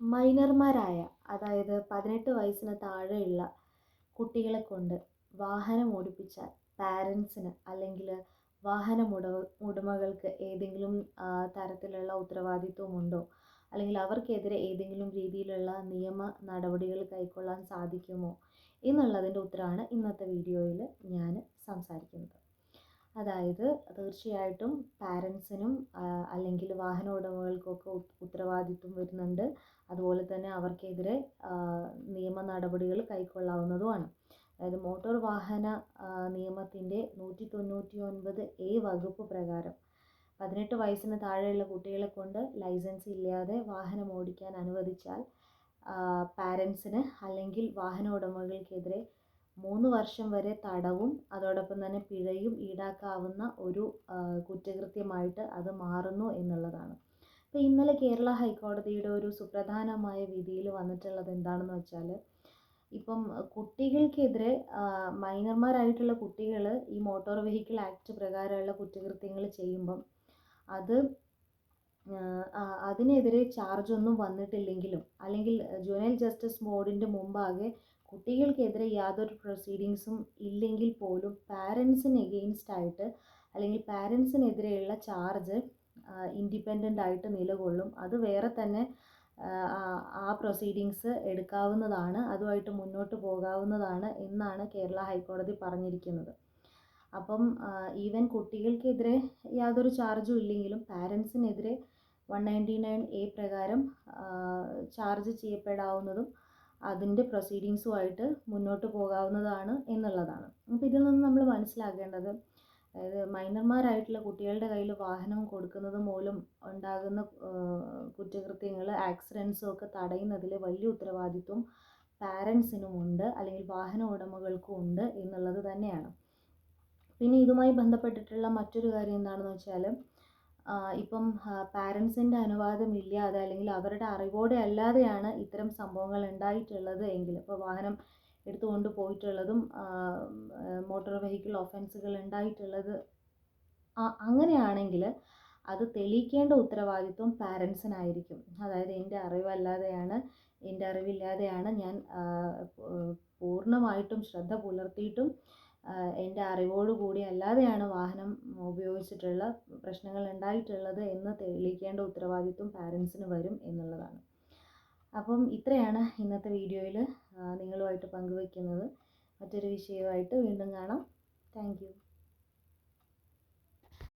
മൈനർമാരായ അതായത് പതിനെട്ട് വയസ്സിന് താഴെയുള്ള കുട്ടികളെ കൊണ്ട് വാഹനം ഓടിപ്പിച്ചാൽ പാരൻസിന് അല്ലെങ്കിൽ വാഹന ഉടമ ഉടമകൾക്ക് ഏതെങ്കിലും തരത്തിലുള്ള ഉത്തരവാദിത്വമുണ്ടോ അല്ലെങ്കിൽ അവർക്കെതിരെ ഏതെങ്കിലും രീതിയിലുള്ള നിയമ നടപടികൾ കൈക്കൊള്ളാൻ സാധിക്കുമോ? എന്നുള്ളതിന്റെ ഉത്തരമാണ് ഇന്നത്തെ വീഡിയോയിൽ ഞാൻ സംസാരിക്കുന്നത്. അതായത് തീർച്ചയായിട്ടും പാരൻസിനും അല്ലെങ്കിൽ വാഹന ഉടമകൾക്കൊക്കെ ഉത്തരവാദിത്വം വരുന്നുണ്ട്. അതുപോലെ തന്നെ അവർക്കെതിരെ നിയമ നടപടികൾ കൈക്കൊള്ളാവുന്നതുമാണ്. അതായത് മോട്ടോർ വാഹന നിയമത്തിന്റെ നൂറ്റി തൊണ്ണൂറ്റി ഒൻപത് എ വകുപ്പ് പ്രകാരം പതിനെട്ട് വയസ്സിന് താഴെയുള്ള കുട്ടികളെ കൊണ്ട് ലൈസൻസ് ഇല്ലാതെ വാഹനം ഓടിക്കാൻ അനുവദിച്ചാൽ പാരൻസിന് അല്ലെങ്കിൽ വാഹന ഉടമകൾക്കെതിരെ മൂന്ന് വർഷം വരെ തടവും അതോടൊപ്പം തന്നെ പിഴയും ഈടാക്കാവുന്ന ഒരു കുറ്റകൃത്യമായിട്ട് അത് മാറുന്നു എന്നുള്ളതാണ്. അപ്പോൾ ഇന്നലെ കേരള ഹൈക്കോടതിയുടെ ഒരു സുപ്രധാനമായ വിധിയിൽ വന്നിട്ടുള്ളത് എന്താണെന്ന് വെച്ചാൽ ഇപ്പം കുട്ടികൾക്കെതിരെ മൈനർമാരായിട്ടുള്ള കുട്ടികൾ ഈ മോട്ടോർ വെഹിക്കിൾ ആക്ട് പ്രകാരമുള്ള കുറ്റകൃത്യങ്ങൾ ചെയ്യുമ്പം അത് അതിനെതിരെ ചാർജ് ഒന്നും വന്നിട്ടില്ലെങ്കിലും അല്ലെങ്കിൽ ജുവനൈൽ ജസ്റ്റിസ് ബോർഡിന്റെ മുമ്പാകെ കുട്ടികൾക്കെതിരെ യാതൊരു പ്രൊസീഡിങ്സും ഇല്ലെങ്കിൽ പോലും പാരൻസിന് എഗെയിൻസ്റ്റ് ആയിട്ട് അല്ലെങ്കിൽ പാരൻസിനെതിരെയുള്ള ചാർജ് ഇൻഡിപെൻഡന്റ് ആയിട്ട് നിലകൊള്ളും. അത് വേറെ തന്നെ ആ പ്രൊസീഡിങ്സ് എടുക്കാവുന്നതാണ് അതുമായിട്ട് മുന്നോട്ട് പോകാവുന്നതാണ് എന്നാണ് കേരള ഹൈക്കോടതി പറഞ്ഞിരിക്കുന്നത്. അപ്പം ഈവൻ കുട്ടികൾക്കെതിരെ യാതൊരു ചാർജും ഇല്ലെങ്കിലും പാരൻസിനെതിരെ വൺ നയന്റി നയൻ എ പ്രകാരം ചാർജ് ചെയ്യപ്പെടാവുന്നതും അതിന്റെ പ്രൊസീഡിങ്സുമായിട്ട് മുന്നോട്ട് പോകാവുന്നതാണ് എന്നുള്ളതാണ്. അപ്പോൾ ഇതിൽ നിന്ന് നമ്മൾ മനസ്സിലാക്കേണ്ടത് അതായത് മൈനർമാരായിട്ടുള്ള കുട്ടികളുടെ കയ്യിൽ വാഹനം കൊടുക്കുന്നത് മൂലം ഉണ്ടാകുന്ന കുറ്റകൃത്യങ്ങൾ ആക്സിഡൻസും ഒക്കെ തടയുന്നതിൽ വലിയ ഉത്തരവാദിത്വം പാരൻസിനും ഉണ്ട് അല്ലെങ്കിൽ വാഹന ഉടമകൾക്കും ഉണ്ട് എന്നുള്ളത് തന്നെയാണ്. പിന്നെ ഇതുമായി ബന്ധപ്പെട്ടിട്ടുള്ള മറ്റൊരു കാര്യം എന്താണെന്ന് വെച്ചാൽ ഇപ്പം പാരൻസിന്റെ അനുവാദമില്ലാതെ അല്ലെങ്കിൽ അവരുടെ അറിവോടെ അല്ലാതെയാണ് ഇത്തരം സംഭവങ്ങൾ ഉണ്ടായിട്ടുള്ളത് എങ്കിൽ. ഇപ്പോൾ വാഹനം എടുത്തുകൊണ്ട് പോയിട്ടുള്ളതും മോട്ടോർ വെഹിക്കിൾ ഒഫൻസുകൾ ഉണ്ടായിട്ടുള്ളത് അങ്ങനെയാണെങ്കിൽ അത് തെളിയിക്കേണ്ട ഉത്തരവാദിത്വം പാരൻസിനായിരിക്കും അതായത് എന്റെ അറിവല്ലാതെയാണ് എന്റെ അറിവില്ലാതെയാണ് ഞാൻ പൂർണമായിട്ടും ശ്രദ്ധ പുലർത്തിയിട്ടും എന്റെ അറിവോടുകൂടി അല്ലാതെയാണ് വാഹനം ഉപയോഗിച്ചിട്ടുള്ള പ്രശ്നങ്ങൾ ഉണ്ടായിട്ടുള്ളത് എന്ന് തെളിയിക്കേണ്ട ഉത്തരവാദിത്വം പാരൻസിന് വരും എന്നുള്ളതാണ്. അപ്പം ഇത്രയാണ് ഇന്നത്തെ വീഡിയോയിൽ നിങ്ങളുമായിട്ട് പങ്കുവയ്ക്കുന്നത് മറ്റൊരു വിഷയമായിട്ട് വീണ്ടും കാണാം. താങ്ക്